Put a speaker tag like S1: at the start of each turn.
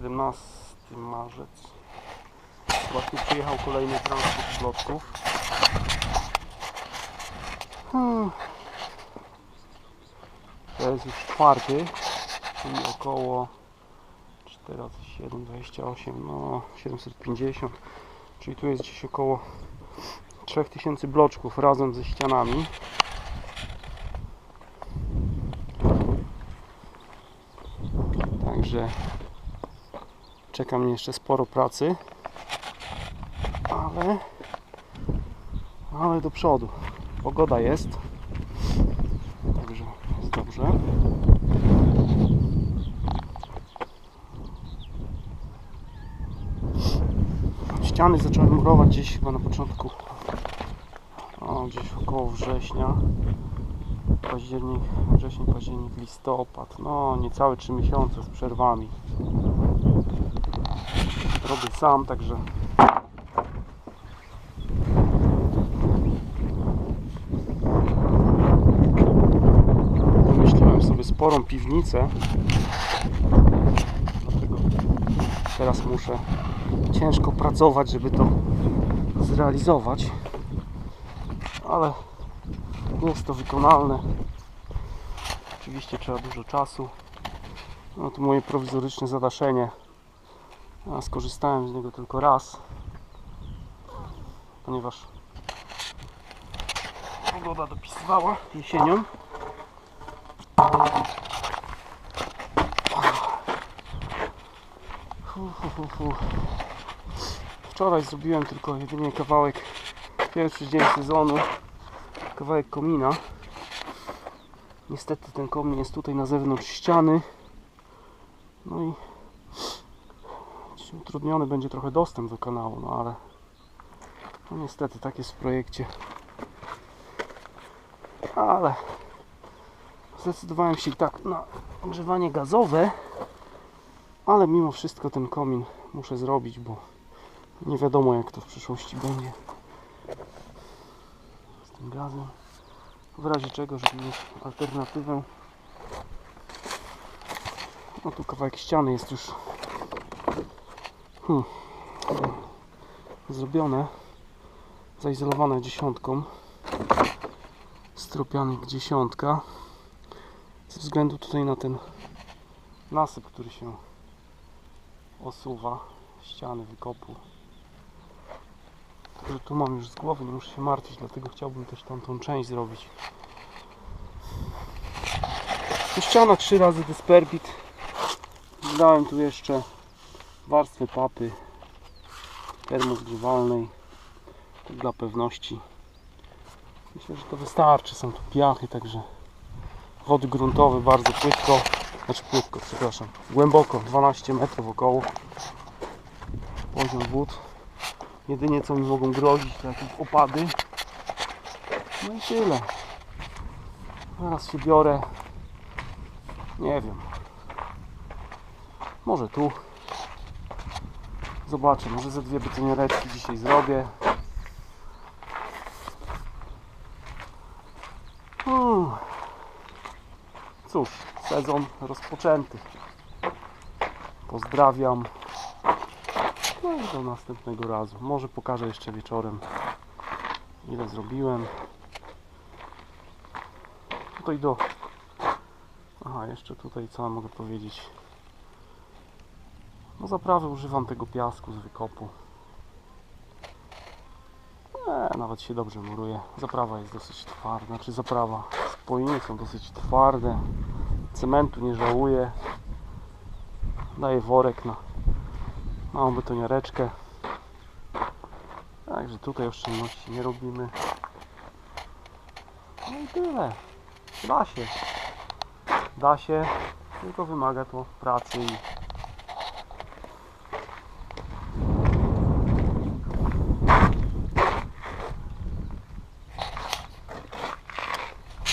S1: 17 marzec. Właśnie przyjechał kolejny transport bloczków. Hmm. To jest już czwarty, czyli około 4 razy 7, 28, no 750. Czyli tu jest gdzieś około 3000 bloczków razem ze ścianami. Także czeka mnie jeszcze sporo pracy, ale, ale do przodu. Pogoda jest, także jest dobrze. Ściany zacząłem murować gdzieś chyba na początku, o, gdzieś około września październik, wrzesień, październik, listopad. No, niecałe 3 miesiące z przerwami. Robię sam, także. Wymyśliłem sobie sporą piwnicę. Dlatego teraz muszę ciężko pracować, żeby to zrealizować. Ale jest to wykonalne. Oczywiście trzeba dużo czasu. No to moje prowizoryczne zadaszenie. Ja skorzystałem z niego tylko raz, ponieważ pogoda dopisywała jesienią. Wczoraj zrobiłem tylko jedynie kawałek, pierwszy dzień sezonu, kawałek komina. Niestety ten komin jest tutaj na zewnątrz ściany. No i utrudniony będzie trochę dostęp do kanału, no ale no niestety tak jest w projekcie. Ale zdecydowałem się i tak na ogrzewanie gazowe, ale mimo wszystko ten komin muszę zrobić, bo nie wiadomo jak to w przyszłości będzie z tym gazem. W razie czego, żeby mieć alternatywę. No tu kawałek ściany jest już hmm, zrobione, zaizolowane dziesiątką. Stropianik dziesiątka. Ze względu tutaj na ten nasyp, który się osuwa, ściany wykopu. Także tu mam już z głowy, nie muszę się martwić, dlatego chciałbym też tamtą część zrobić. Tu ściana trzy razy dysperbit. Dałem tu jeszcze warstwę papy termozgrzewalnej tak dla pewności. Myślę, że to wystarczy. Są tu piachy, także wody gruntowe bardzo płytko, znaczy płytko, przepraszam, głęboko 12 metrów około poziom wód. Jedynie co mi mogą grozić to jakieś opady. No i tyle. Zaraz się biorę. Nie wiem. Może tu. Zobaczę, może ze dwie betoniereczki dzisiaj zrobię. Hmm. Cóż, sezon rozpoczęty. Pozdrawiam. No i do następnego razu. Może pokażę jeszcze wieczorem ile zrobiłem. Tutaj do... Aha, jeszcze tutaj co mogę powiedzieć. No zaprawy używam tego piasku z wykopu. Nie, nawet się dobrze muruje. Zaprawa jest dosyć twarda, znaczy zaprawa. Spojiny są dosyć twarde. Cementu nie żałuję. Daję worek na małą betoniareczkę. Także tutaj oszczędności nie robimy. No i tyle. Da się. Da się, tylko wymaga to pracy i